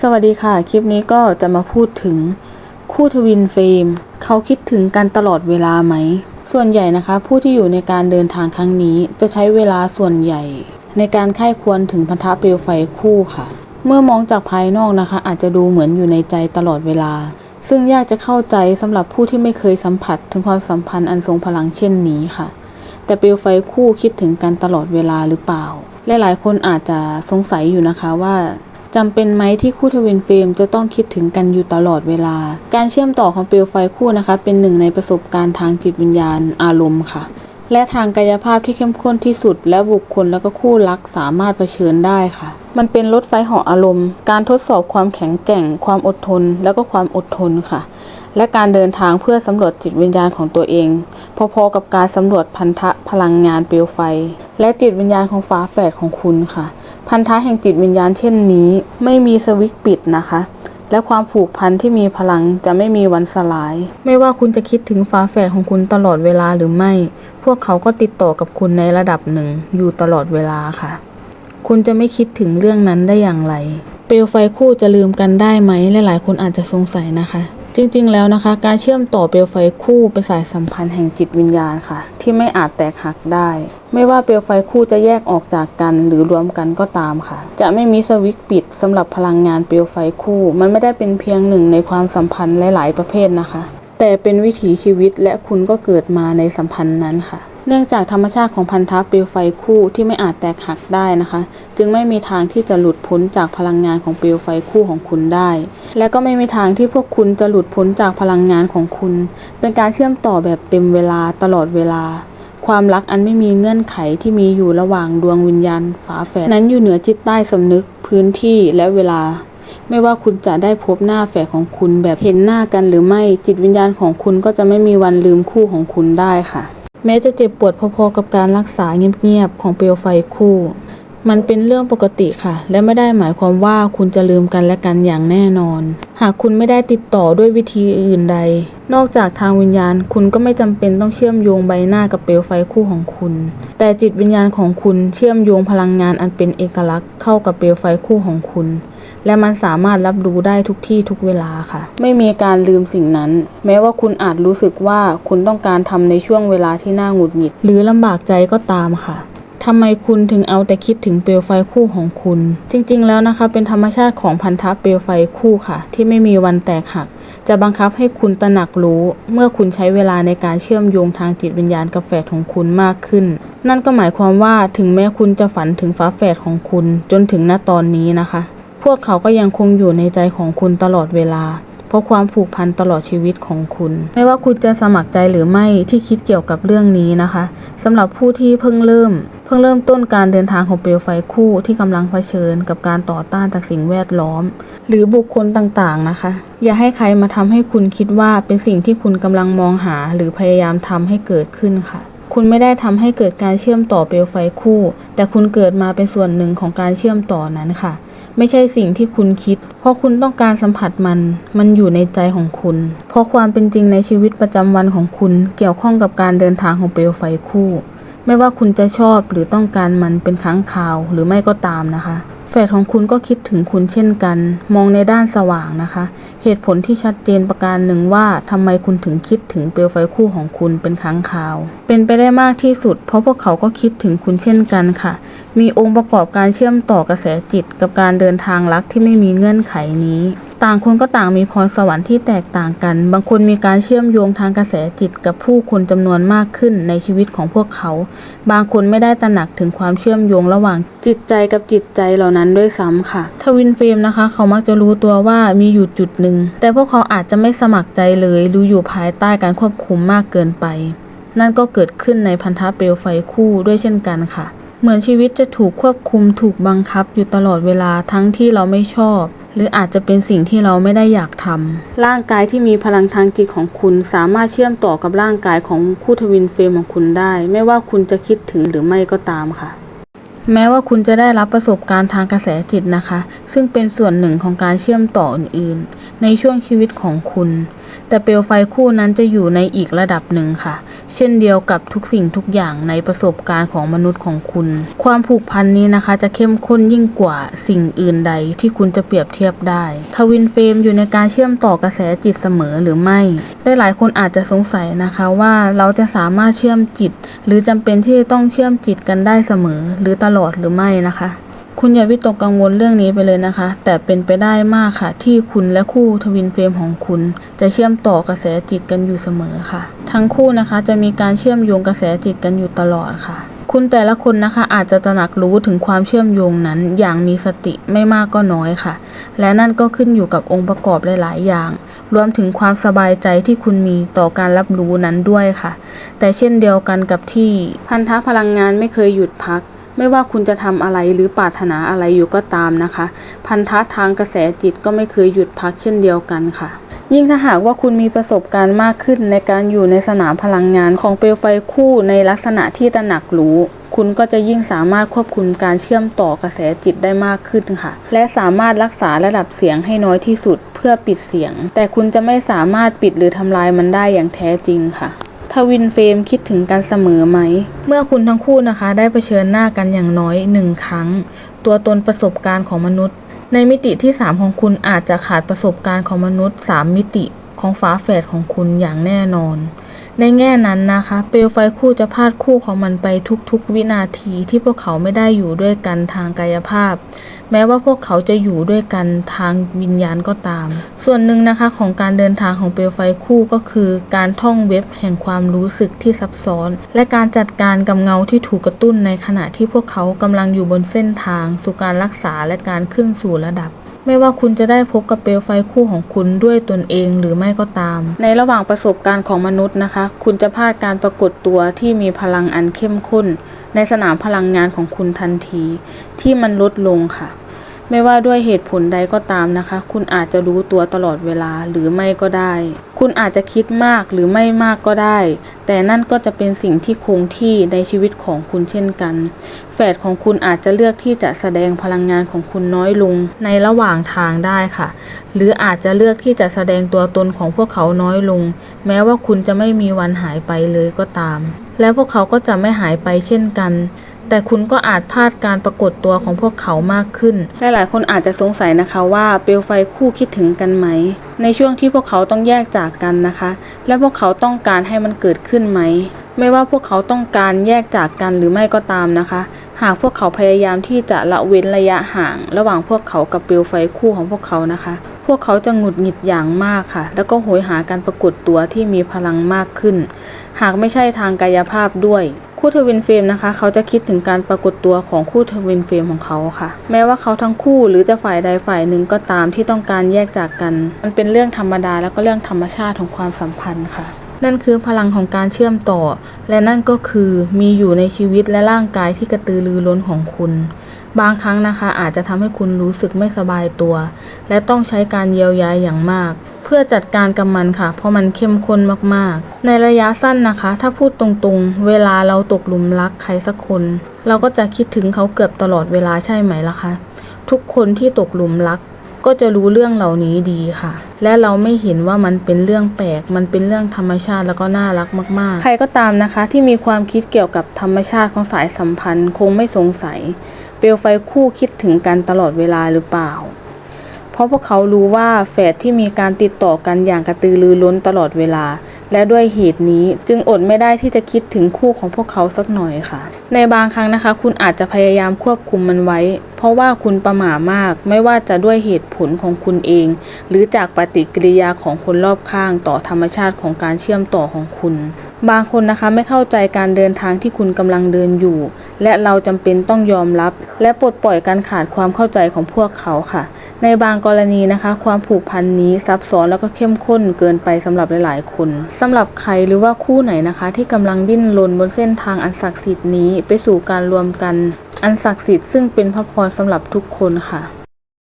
สวัสดีค่ะ คลิปนี้ก็จะมาพูดถึงคู่ทวินเฟรมเขาคิดถึงกันตลอดเวลาไหม ส่วนใหญ่นะคะ ผู้ที่อยู่ในการเดินทางครั้งนี้จะใช้เวลาส่วนใหญ่ ในการไข้ควรถึงพันธะเปลวไฟคู่ค่ะ เมื่อมองจากภายนอกนะคะ อาจจะดูเหมือนอยู่ในใจตลอดเวลา ซึ่งยากจะเข้าใจสำหรับผู้ที่ไม่เคยสัมผัสถึงความสัมพันธ์อันทรงพลังเช่นนี้ค่ะ แต่เปลวไฟคู่คิดถึงกันตลอดเวลาหรือเปล่าและหลายคนอาจจะสงสัยอยู่นะคะว่า จำเป็นไหมที่คู่ทวินเฟรมจะต้องคิดถึงกันอยู่ตลอดเวลา การเชื่อมต่อของเปลวไฟคู่นะคะ เป็นหนึ่งในประสบการณ์ทางจิตวิญญาณอารมณ์ค่ะ และทางกายภาพที่เข้มข้นที่สุด และบุคคลแล้วก็คู่รักสามารถเผชิญได้ค่ะ มันเป็นรถไฟเหาะอารมณ์ การทดสอบความแข็งแกร่ง ความอดทน แล้วก็ความอดทนค่ะ และการเดินทางเพื่อสำรวจจิตวิญญาณของตัวเอง พอๆกับการสำรวจพันธะพลังงานเปลวไฟ และจิตวิญญาณของฝาแฝดของคุณค่ะ พันธะแห่งจิตวิญญาณเช่นนี้ ไม่มีสวิตปิดนะคะ และความผูกพันที่มีพลังจะไม่มีวันสลาย ไม่ว่าคุณจะคิดถึงฝาแฝดของคุณตลอดเวลาหรือไม่ พวกเขาก็ติดต่อกับคุณในระดับหนึ่งอยู่ตลอดเวลาค่ะ คุณจะไม่คิดถึงเรื่องนั้นได้อย่างไร เปลวไฟคู่จะลืมกันได้ไหมหลายๆคนอาจจะสงสัยนะคะ จริงๆ แล้วนะคะ การเชื่อมต่อเปลวไฟคู่เป็นสายสัมพันธ์แห่งจิตวิญญาณค่ะ ที่ไม่อาจแตกหักได้ ไม่ว่าเปลวไฟคู่จะแยกออกจากกันหรือรวมกันก็ตามค่ะ จะไม่มีสวิตช์ปิดสำหรับพลังงานเปลวไฟคู่ มันไม่ได้เป็นเพียงหนึ่งในความสัมพันธ์หลาย ๆ ประเภทนะคะ แต่เป็นวิถีชีวิตและคุณก็เกิดมาในสัมพันธ์นั้นค่ะ เนื่องจากธรรมชาติของพันธะเปลวไฟคู่ที่ไม่อาจแตกหักได้นะคะ จึงไม่มีทางที่จะหลุดพ้นจากพลังงานของเปลวไฟคู่ของคุณได้ และก็ไม่มีทางที่พวกคุณจะหลุดพ้นจากพลังงานของคุณ เป็นการเชื่อมต่อแบบเต็มเวลาตลอดเวลา ความรักอันไม่มีเงื่อนไขที่มีอยู่ระหว่างดวงวิญญาณฝาแฝดนั้นอยู่เหนือจิตใต้สำนึกพื้นที่และเวลาไม่ว่าคุณจะได้พบหน้าแฝดของคุณแบบเห็นหน้ากันหรือไม่จิตวิญญาณของคุณก็จะไม่มีวันลืมคู่ของคุณได้ค่ะ แม้จะเจ็บปวดพอๆกับการรักษาเงียบๆของเปลวไฟคู่ มันเป็นเรื่องปกติค่ะ และไม่ได้หมายความว่าคุณจะลืมกันและกันอย่างแน่นอน หากคุณไม่ได้ติดต่อด้วยวิธีอื่นใด นอกจากทางวิญญาณ คุณก็ไม่จำเป็นต้องเชื่อมโยงใบหน้ากับเปลวไฟคู่ของคุณ แต่จิตวิญญาณของคุณเชื่อมโยงพลังงานอันเป็นเอกลักษณ์เข้ากับเปลวไฟคู่ของคุณ และมันสามารถรับรู้ได้ทุกที่ทุกเวลาค่ะ ไม่มีการลืมสิ่งนั้น แม้ว่าคุณอาจรู้สึกว่าคุณต้องการทำในช่วงเวลาที่น่าหงุดหงิด หรือลำบากใจก็ตามค่ะทำไมคุณถึงเอาแต่คิดถึงเปลวไฟคู่ของคุณ จริงๆ แล้วนะคะเป็นธรรมชาติของพันธะเปลวไฟคู่ค่ะ ที่ไม่มีวันแตกหัก จะบังคับให้คุณตระหนักรู้ เมื่อคุณใช้เวลาในการเชื่อมโยงทางจิตวิญญาณกับแฝดของคุณมากขึ้น นั่นก็หมายความว่าถึงแม้คุณจะฝันถึงฝาแฝดของคุณจนถึงณตอนนี้นะคะ พวกเขาก็ยังคงอยู่ในใจของคุณตลอดเวลา เพราะความผูกพันตลอดชีวิตของคุณ ไม่ว่าคุณจะสมัครใจหรือไม่ที่คิดเกี่ยวกับเรื่องนี้นะคะสำหรับผู้ที่เพิ่งเริ่ม เพิ่งเริ่มต้นการเดินทางของเปลวไฟคู่ที่กำลังเผชิญกับการต่อต้านจากสิ่งแวดล้อม หรือบุคคลต่างๆนะคะ อย่าให้ใครมาทำให้คุณคิดว่าเป็นสิ่งที่คุณกำลังมองหา หรือพยายามทำให้เกิดขึ้นค่ะ คุณไม่ได้ทำให้เกิดการเชื่อมต่อเปลวไฟคู่ แต่คุณเกิดมาเป็นส่วนหนึ่งของการเชื่อมต่อนั้นค่ะ ไม่ใช่สิ่งที่คุณคิด เพราะคุณต้องการสัมผัสมัน มันอยู่ในใจของคุณ เพราะความเป็นจริงในชีวิตประจำวันของคุณ เกี่ยวข้องกับการเดินทางของเปลวไฟคู่ ไม่ว่าคุณจะชอบหรือต้องการมันเป็นครั้งคราวหรือไม่ก็ตามนะคะแฝดของคุณก็คิดถึงคุณเช่นกัน มองในด้านสว่างนะคะ เหตุผลที่ชัดเจนประการหนึ่งว่าทำไมคุณถึงคิด ถึงเปลวไฟคู่ของคุณเป็นครั้งคราว เป็นไปได้มากที่สุด เพราะพวกเขาก็คิดถึงคุณเช่นกันค่ะ มีองค์ประกอบการเชื่อมต่อกระแสจิตกับการเดินทางรักที่ไม่มีเงื่อนไขนี้ ต่างคนก็ต่างมีพรสวรรค์ที่แตกต่างกัน บางคนมีการเชื่อมโยงทางกระแสจิตกับผู้คนจำนวนมากขึ้นในชีวิตของพวกเขา บางคนไม่ได้ตระหนักถึงความเชื่อมโยงระหว่างจิตใจกับจิตใจเหล่านั้นด้วยซ้ำค่ะ ทวินเฟรมนะคะ เขามักจะรู้ตัวว่ามีอยู่จุดหนึ่ง แต่พวกเขาอาจจะไม่สมัครใจเลยหรืออยู่ภายใต้การควบคุมมากเกินไป นั่นก็เกิดขึ้นในพันธะเปลวไฟคู่ด้วยเช่นกันค่ะ เหมือนชีวิตจะถูกควบคุมถูกบังคับอยู่ตลอดเวลาทั้งที่เราไม่ชอบ หรืออาจจะเป็นสิ่งที่เราไม่ได้อยากทำร่างกายที่มีพลังทางจิตของคุณสามารถเชื่อมต่อกับร่างกายของคู่ทวินเฟรมของคุณได้ ไม่ว่าคุณจะคิดถึงหรือไม่ก็ตามค่ะ แม้ว่าคุณจะได้รับประสบการณ์ทางกระแสจิตนะคะ ซึ่งเป็นส่วนหนึ่งของการเชื่อมต่ออื่นๆ ในช่วงชีวิตของคุณ แต่เปลวไฟคู่นั้นจะอยู่ในอีกระดับหนึ่งค่ะ เช่นเดียวกับทุกสิ่งทุกอย่างในประสบการณ์ของมนุษย์ของคุณ ความผูกพันนี้นะคะ จะเข้มข้นยิ่งกว่าสิ่งอื่นใดที่คุณจะเปรียบเทียบได้ ทวินเฟรมอยู่ในการเชื่อมต่อกระแสจิตเสมอหรือไม่ได้หลายคนอาจจะสงสัยนะคะว่าเราจะสามารถเชื่อมจิต หรือจำเป็นที่จะต้องเชื่อมจิตกันได้เสมอ หรือตลอดหรือไม่นะคะ คุณอย่าวิตกกังวลเรื่องนี้ไปเลยนะคะ แต่เป็นไปได้มากค่ะ ที่คุณและคู่ทวินเฟรมของคุณ จะเชื่อมต่อกระแสจิตกันอยู่เสมอค่ะ ทั้งคู่นะคะจะมีการเชื่อมโยงกระแสจิตกันอยู่ตลอดค่ะ คุณแต่ละคนนะคะอาจจะตระหนักรู้ถึงความเชื่อมโยงนั้น อย่างมีสติไม่มากก็น้อยค่ะ และนั่นก็ขึ้นอยู่กับองค์ประกอบหลาย ๆ อย่าง รวมถึงความสบายใจที่คุณมีต่อการรับรู้นั้นด้วยค่ะ แต่เช่นเดียวกันกับที่พันธะพลังงานไม่เคยหยุดพัก ไม่ว่าคุณจะทำอะไรหรือปรารถนาอะไรอยู่ก็ตามนะคะ พันธะทางกระแสจิตก็ไม่เคยหยุดพักเช่นเดียวกันค่ะ ยิ่งถ้าหากว่าคุณมีประสบการณ์มากขึ้นในการอยู่ในสนามพลังงานของเปลวไฟคู่ในลักษณะที่ตระหนักรู้คุณก็จะยิ่งสามารถควบคุมการเชื่อมต่อกระแสจิตได้มากขึ้นค่ะ และสามารถรักษาระดับเสียงให้น้อยที่สุดเพื่อปิดเสียง แต่คุณจะไม่สามารถปิดหรือทำลายมันได้อย่างแท้จริงค่ะ ทวินเฟรมคิดถึงกันเสมอไหม เมื่อคุณทั้งคู่นะคะ ได้เผชิญหน้ากันอย่างน้อยหนึ่งครั้ง ตัวตนประสบการณ์ของมนุษย์ ในมิติที่ 3 ของคุณอาจจะขาดประสบการณ์ของมนุษย์ 3 มิติของฝาแฝดของคุณอย่างแน่นอน ในแง่นั้นนะคะ เปลวไฟคู่จะพาดคู่ของมันไปทุกๆ วินาทีที่พวกเขาไม่ได้อยู่ด้วยกันทางกายภาพ แม้ว่าพวกเขาจะอยู่ด้วยกันทางวิญญาณก็ตาม ส่วนหนึ่งนะคะของการเดินทางของเปลวไฟคู่ก็คือ การท่องเว็บแห่งความรู้สึกที่ซับซ้อน และการจัดการกับเงาที่ถูกกระตุ้นในขณะที่พวกเขากำลังอยู่บนเส้นทางสู่การรักษาและการขึ้นสู่ระดับไม่ว่าคุณจะได้พบกับเปลวไฟคู่ของคุณด้วยตนเองหรือไม่ก็ตาม ในระหว่างประสบการณ์ของมนุษย์นะคะ คุณจะพลาดการปรากฏตัวที่มีพลังอันเข้มข้น ในสนามพลังงานของคุณทันที ที่มันลดลงค่ะ ไม่ว่าด้วยเหตุผลใดก็ตามนะคะ คุณอาจจะรู้ตัวตลอดเวลาหรือไม่ก็ได้ คุณอาจจะคิดมากหรือไม่มากก็ได้ แต่นั่นก็จะเป็นสิ่งที่คงที่ในชีวิตของคุณเช่นกัน แฝดของคุณอาจจะเลือกที่จะแสดงพลังงานของคุณน้อยลงในระหว่างทางได้ค่ะ หรืออาจจะเลือกที่จะแสดงตัวตนของพวกเขาน้อยลง แม้ว่าคุณจะไม่มีวันหายไปเลยก็ตาม และพวกเขาก็จะไม่หายไปเช่นกัน แต่คุณก็อาจพลาดการปรากฏตัวของพวกเขามากขึ้น และหลายคนอาจจะสงสัยนะคะว่าเปลวไฟคู่คิดถึงกันไหม ในช่วงที่พวกเขาต้องแยกจากกันนะคะ และพวกเขาต้องการให้มันเกิดขึ้นไหม ไม่ว่าพวกเขาต้องการแยกจากกันหรือไม่ก็ตามนะคะ หากพวกเขาพยายามที่จะละเว้นระยะห่าง ระหว่างพวกเขากับเปลวไฟคู่ของพวกเขานะคะ พวกเขาจะหงุดหงิดอย่างมากค่ะ แล้วก็โหยหาการปรากฏตัวที่มีพลังมากขึ้น หากไม่ใช่ทางกายภาพด้วย คู่ทวินเฟรมนะคะ เขาจะคิดถึงการปรากฏตัวของคู่ทวินเฟรมของเขาค่ะ แม้ว่าเขาทั้งคู่หรือจะฝ่ายใดฝ่ายหนึ่งก็ตามที่ต้องการแยกจากกัน มันเป็นเรื่องธรรมดาแล้วก็เรื่องธรรมชาติของความสัมพันธ์ค่ะนั่นคือพลังของการเชื่อมต่อ และนั่นก็คือมีอยู่ในชีวิตและร่างกายที่กระตือรือร้นของคุณ บางครั้งนะคะอาจจะทำให้คุณรู้สึกไม่สบายตัว และต้องใช้การเยียวยาอย่างมาก เพื่อจัดการกับมันค่ะ เพราะมันเข้มข้นมากๆ ในระยะสั้นนะคะ ถ้าพูดตรงๆ เวลาเราตกหลุมรักใครสักคน เราก็จะคิดถึงเขาเกือบตลอดเวลาใช่ไหมล่ะคะ ทุกคนที่ตกหลุมรักก็จะรู้เรื่องเหล่านี้ดีค่ะ และเราไม่เห็นว่ามันเป็นเรื่องแปลก มันเป็นเรื่องธรรมชาติแล้วก็น่ารักมาก ๆ ใครก็ตามนะคะ ที่มีความคิดเกี่ยวกับธรรมชาติของสายสัมพันธ์ คงไม่สงสัย เปลวไฟคู่คิดถึงกันตลอดเวลาหรือเปล่า เพราะพวกเขารู้ว่าแฝดที่มีการติดต่อกันอย่างกระตือรือร้นตลอดเวลา และด้วยเหตุนี้จึงอดไม่ได้ที่จะคิดถึงคู่ของพวกเขาสักหน่อยค่ะ ในบางครั้งนะคะ คุณอาจจะพยายามควบคุมมันไว้ เพราะว่าคุณประหม่ามาก ไม่ว่าจะด้วยเหตุผลของคุณเอง หรือจากปฏิกิริยาของคนรอบข้างต่อธรรมชาติของการเชื่อมต่อของคุณ บางคนนะคะไม่เข้าใจการเดินทางที่คุณกำลังเดินอยู่ และเราจำเป็นต้องยอมรับ และปลดปล่อยการขาดความเข้าใจของพวกเขาค่ะ ในบางกรณีนะคะ ความผูกพันนี้ซับซ้อนแล้วก็เข้มข้นเกินไปสำหรับหลาย ๆ คนสำหรับใครหรือว่าคู่ไหนนะคะ ที่กำลังดิ้นรนบนเส้นทางอันศักดิ์สิทธิ์นี้ไปสู่การรวมกัน อันศักดิ์สิทธิ์ซึ่งเป็นพระพรสำหรับทุกคนค่ะ